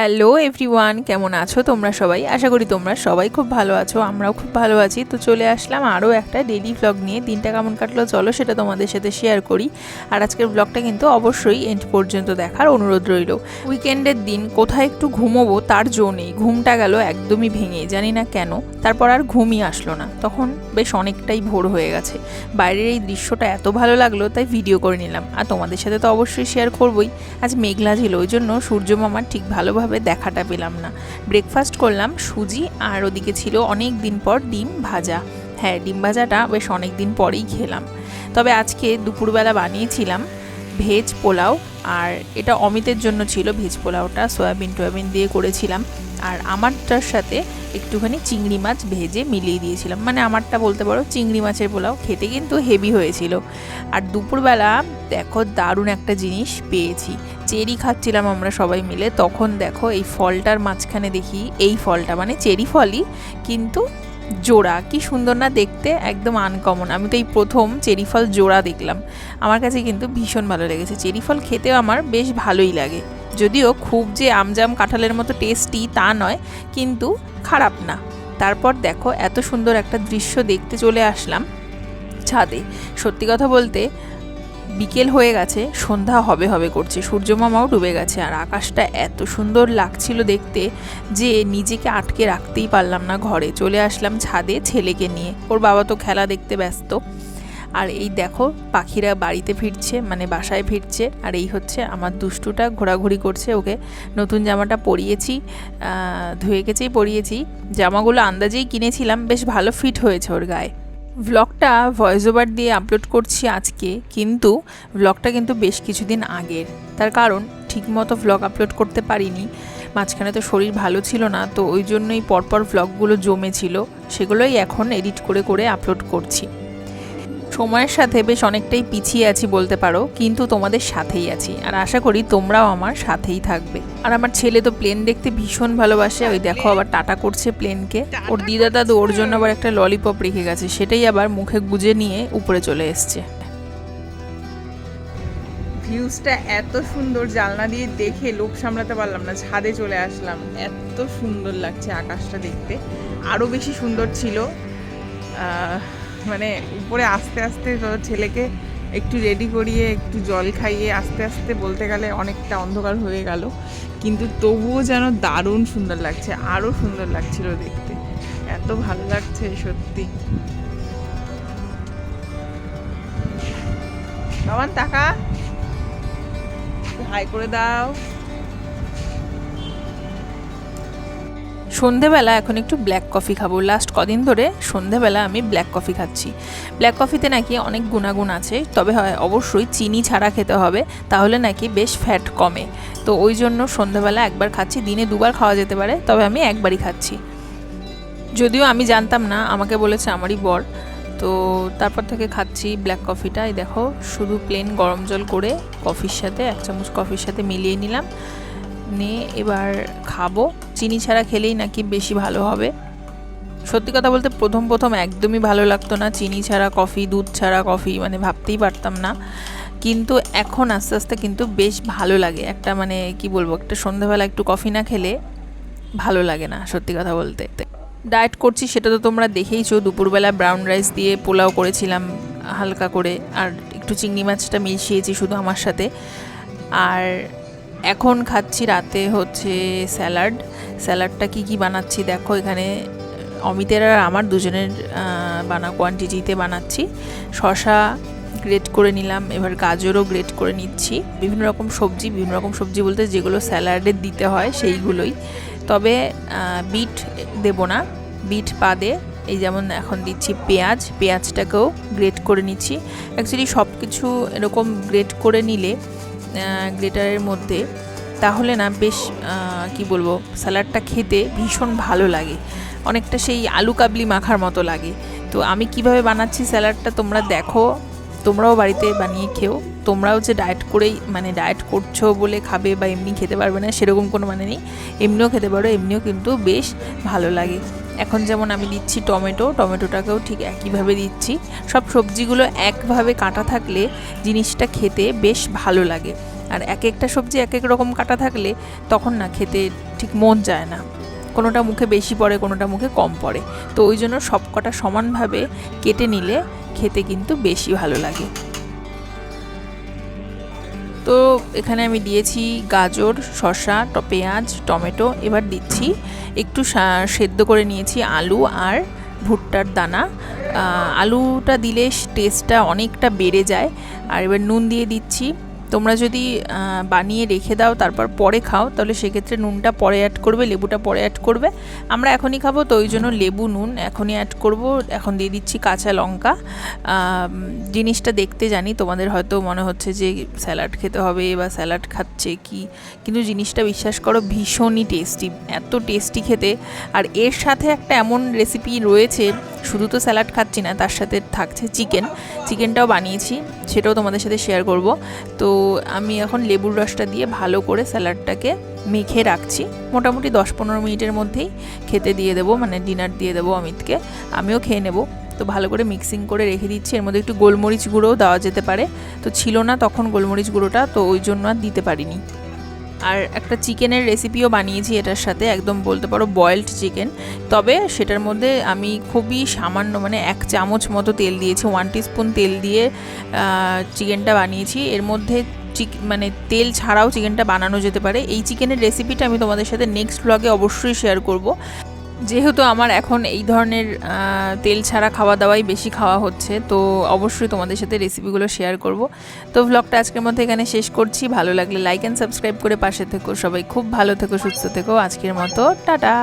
Hello everyone, কেমন আছো তোমরা সবাই? আশা করি তোমরা সবাই খুব ভালো আছো, আমরাও খুব ভালো আছি। তো চলে আসলাম আরও একটা ডেলি ভ্লগ নিয়ে। দিনটা কেমন কাটলো চলো সেটা তোমাদের সাথে শেয়ার করি। আর আজকের ব্লগটা কিন্তু অবশ্যই এন্ড পর্যন্ত দেখার অনুরোধ রইল। উইকেন্ডের দিন কোথায় একটু ঘুমোবো তার জো নেই। ঘুমটা গেল একদমই ভেঙে, জানি না কেন। তারপর আর ঘুমই আসলো না। তখন বেশ অনেকটাই ভোর হয়ে গেছে। বাইরের এই দৃশ্যটা এত ভালো লাগল, তাই ভিডিও করে নিলাম। আর তোমাদের সাথে তো অবশ্যই শেয়ার করবই। আজ মেঘলা ছিল ওই জন্য সূর্য মামার ঠিক ভালোভাবে দেখাটা পেলাম না। ব্রেকফাস্ট করলাম, সুজি আর ওদিকে ছিল অনেক দিন পর ডিম ভাজা। হ্যাঁ ডিম ভাজাটা বেশ অনেক দিন পরেই খেলাম। তবে আজকে দুপুরবেলা বানিয়েছিলাম ভেজ পোলাও আর এটা অমিতের জন্য ছিল ভেজ পোলাওটা, সয়াবিন টয়াবিন দিয়ে করেছিলাম। আর আমারটার সাথে একটুখানি চিংড়ি মাছ ভেজে মিলিয়ে দিয়েছিলাম। মানে আমারটা বলতে পারো চিংড়ি মাছের পোলাও খেতে কিন্তু হেভি হয়েছিল। আর দুপুরবেলা দেখো দারুণ একটা জিনিস পেয়েছি। চেরি খাচ্ছিলাম আমরা সবাই মিলে, তখন দেখো এই ফলটার মাঝখানে দেখি এই ফলটা মানে চেরি ফলই, কিন্তু জোড়া। কি সুন্দর না দেখতে, একদম আনকমন আমি তো এই প্রথম চেরি ফল জোড়া দেখলাম। আমার কাছে কিন্তু ভীষণ ভালো লেগেছে। চেরি ফল খেতেও আমার বেশ ভালোই লাগে। যদিও খুব যে আমজাম কাঁঠালের মতো টেস্টি তা নয়, কিন্তু খারাপ না। তারপর দেখো এত সুন্দর একটা দৃশ্য দেখতে চলে আসলাম ছাদে। সত্যি কথা বলতে বিকেল হয়ে গেছে, সন্ধ্যা হবে হবে করছে। সূর্যমামাও ডুবে গেছে আর আকাশটা এত সুন্দর লাগছিল দেখতে যে নিজেকে আটকে রাখতেই পারলাম না ঘরে। চলে আসলাম ছাদে ছেলেকে নিয়ে। ওর বাবা তো খেলা দেখতে ব্যস্ত। আর এই দেখো, পাখিরা বাড়িতে ফিরছে মানে বাসায় ফিরছে। আর এই হচ্ছে আমার দুষ্টুটা ঘোরাঘুরি করছে ওকে। নতুন জামাটা পরিয়েছি ধুয়ে গেছেই পরিয়েছি। জামাগুলো আন্দাজেই কিনেছিলাম, বেশ ভালো ফিট হয়েছে ওর গায়ে। ভ্লগটা ভয়েস ওভার দিয়ে আপলোড করছি আজকে, কিন্তু ব্লগটা কিন্তু বেশ কিছুদিন আগের। তার কারণ, ঠিকমতো ভ্লগ আপলোড করতে পারিনি। মাঝখানে তো শরীর ভালো ছিল না, তো ওই জন্যই পরপর ভ্লগগুলো জমেছিল। সেগুলোই এখন এডিট করে করে আপলোড করছি। সময়ের সাথে বেশ অনেকটাই পিছিয়ে আছি বলতে পারো, কিন্তু তোমাদের সাথেই আছি। আর আশা করি তোমরাও আমার সাথেই থাকবে। আর আমার ছেলে তো প্লেন দেখতে ভীষণ ভালোবাসে। ওই দেখো আবার টাটা করছে প্লেনকে। ওর দিদা দাদু ওর জন্য আবার একটা ললিপপ রেখে গেছে। সেটাই আবার মুখে গুজে নিয়ে উপরে চলে এসছে। ভিউজটা এত সুন্দর, জানলা দিয়ে দেখে লোক সামলাতে পারলাম না। ছাদে চলে আসলাম। এত সুন্দর লাগছে আকাশটা দেখতে। আরও বেশি সুন্দর ছিল। মানে উপরে আস্তে আস্তে ছেলেকে একটু রেডি করিয়ে, একটু জল খাইয়ে আস্তে আস্তে বলতে গেলে অনেকটা অন্ধকার হয়ে গেল। কিন্তু তবুও যেন দারুণ সুন্দর লাগছে আরও সুন্দর লাগছিল দেখতে। এত ভালো লাগছে সত্যি। কেমন টাকা। হাই করে দাও। সন্ধেবেলা এখন একটু ব্ল্যাক কফি খাব। লাস্ট কদিন ধরে সন্ধেবেলা আমি ব্ল্যাক কফি খাচ্ছি। ব্ল্যাক কফিতে নাকি অনেক গুণাগুণ আছে, তবে হয় অবশ্যই চিনি ছাড়া খেতে হবে, তাহলে নাকি বেশ ফ্যাট কমে। তো ওই জন্য সন্ধেবেলা একবার খাচ্ছি, দিনে দুবার খাওয়া যেতে পারে, তবে আমি একবারই খাচ্ছি। যদিও আমি জানতাম না, আমাকে বলেছে আমারই বর। তো তারপর থেকে খাচ্ছি ব্ল্যাক কফিটা এই দেখো, শুধু প্লেন গরম জল করে কফির সাথে, এক চামচ কফির সাথে মিলিয়ে নিলাম। নিয়ে এবার খাব। চিনি ছাড়া খেলেই নাকি বেশি ভালো হবে। সত্যি কথা বলতে প্রথম প্রথম একদমই ভালো লাগতো না। চিনি ছাড়া কফি, দুধ ছাড়া কফি মানে ভাবতেই পারতাম না। কিন্তু এখন আস্তে আস্তে কিন্তু বেশ ভালো লাগে। একটা মানে কি বলব, একটা সন্ধ্যাবেলা একটু কফি না খেলে ভালো লাগে না সত্যি কথা বলতে। ডায়েট করছি সেটা তো তোমরা দেখেইছো। দুপুরবেলা ব্রাউন রাইস দিয়ে পোলাও করেছিলাম হালকা করে। আর একটু চিংড়ি মাছটা মিশিয়েছি শুধু আমার সাথে। আর এখন খাচ্ছি রাতে হচ্ছে স্যালাড। স্যালাডটা কি কি বানাচ্ছি দেখো এখানে। অমিতের আর আমার দুজনের বানা কোয়ান্টিটিতে বানাচ্ছি। শশা গ্রেট করে নিলাম, এবার গাজরও গ্রেট করে নিচ্ছি। বিভিন্ন রকম সবজি, বিভিন্ন রকম সবজি বলতে যেগুলো স্যালাডে দিতে হয় সেইগুলোই। তবে বিট দেব না, বিট বাদে এই যেমন এখন দিচ্ছি পেঁয়াজ, পেঁয়াজটাকেও গ্রেট করে নিচ্ছি। অ্যাকচুয়ালি সব কিছু এরকম গ্রেট করে নিলে গ্রেটারের মধ্যে, তাহলে না বেশ কি বলব স্যালাডটা খেতে ভীষণ ভালো লাগে। অনেকটা সেই আলু কাবলি মাখার মতো লাগে। তো আমি কীভাবে বানাচ্ছি স্যালাডটা তোমরা দেখো, তোমরাও বাড়িতে বানিয়ে খেও। তোমরাও যে ডায়েট করেই মানে ডায়েট করছ বলে খাবে বা এমনি খেতে পারবে না, সেরকম কোনো মানে নেই। এমনিও খেতে পারো, এমনিও কিন্তু বেশ ভালো লাগে। এখন যেমন আমি দিচ্ছি টমেটো, টমেটোটাকেও ঠিক একইভাবে দিচ্ছি। সব সবজিগুলো একভাবে কাটা থাকলে জিনিসটা খেতে বেশ ভালো লাগে। আর এক একটা সবজি এক এক রকম কাটা থাকলে তখন না খেতে ঠিক মন যায় না। কোনোটা মুখে বেশি পড়ে, কোনোটা মুখে কম পড়ে। তো ওই জন্য সব কটা সমানভাবে কেটে নিলে খেতে কিন্তু বেশি ভালো লাগে। তো এখানে আমি দিয়েছি গাজর, শসা পেঁয়াজ, টমেটো, এবার দিচ্ছি একটু সেদ্ধ করে নিয়েছি আলু আর ভুট্টার দানা। আলুটা দিলে টেস্টটা অনেকটা বেড়ে যায়। আর এবার নুন দিয়ে দিচ্ছি। তোমরা যদি বানিয়ে রেখে দাও, তারপর পরে খাও, তাহলে সেক্ষেত্রে নুনটা পরে অ্যাড করবে, লেবুটা পরে অ্যাড করবে। আমরা এখনই খাব, তো ওই জন্য লেবু, নুন এখনই অ্যাড করব। এখন দিয়ে দিচ্ছি কাঁচা লঙ্কা। জিনিসটা দেখতে জানি, তোমাদের হয়তো মনে হচ্ছে যে স্যালাড খেতে হবে বা স্যালাড খাচ্ছে কি, কিন্তু জিনিসটা বিশ্বাস করো, ভীষণই টেস্টি এত টেস্টি খেতে। আর এর সাথে একটা এমন রেসিপি রয়েছে, শুধু তো স্যালাড খাচ্ছি না, তার সাথে থাকছে চিকেন। চিকেনটাও বানিয়েছি, সেটাও তোমাদের সাথে শেয়ার করব। তো আমি এখন লেবুর রসটা দিয়ে ভালো করে স্যালাডটাকে মেখে রাখছি। মোটামুটি দশ পনেরো মিনিটের মধ্যেই খেতে দিয়ে দেবো মানে ডিনার দিয়ে দেবো অমিতকে। আমিও খেয়ে নেব। তো ভালো করে মিক্সিং করে রেখে দিচ্ছি। এর মধ্যে একটু গোলমরিচ গুঁড়োও দেওয়া যেতে পারে। তো ছিল না তখন গোলমরিচ গুঁড়োটা, তো ওই জন্য আর দিতে পারিনি। আর একটা চিকেনের রেসিপিও বানিয়েছি এটার সাথে, একদম বলতে পারো বয়েলড চিকেন তবে সেটার মধ্যে আমি খুবই সামান্য মানে এক চামচ মতো তেল দিয়েছি ওয়ান স্পুন তেল দিয়ে চিকেনটা বানিয়েছি। এর মধ্যে চিক মানে তেল ছাড়াও চিকেনটা বানানো যেতে পারে। এই চিকেনের রেসিপিটা আমি তোমাদের সাথে নেক্সট ব্লগে অবশ্যই শেয়ার করব। যেহেতু আমার এখন এই ধরনের তেল ছাড়া খাওয়া দাওয়াই বেশি খাওয়া হচ্ছে, তো অবশ্যই তোমাদের সাথে রেসিপিগুলো শেয়ার করব। তো ব্লগটা আজকের মধ্যে এখানে শেষ করছি। ভালো লাগলে লাইক অ্যান্ড সাবস্ক্রাইব করে পাশে থেকো। সবাই খুব ভালো থেকো, সুস্থ থেকো। আজকের মতো, টাটা!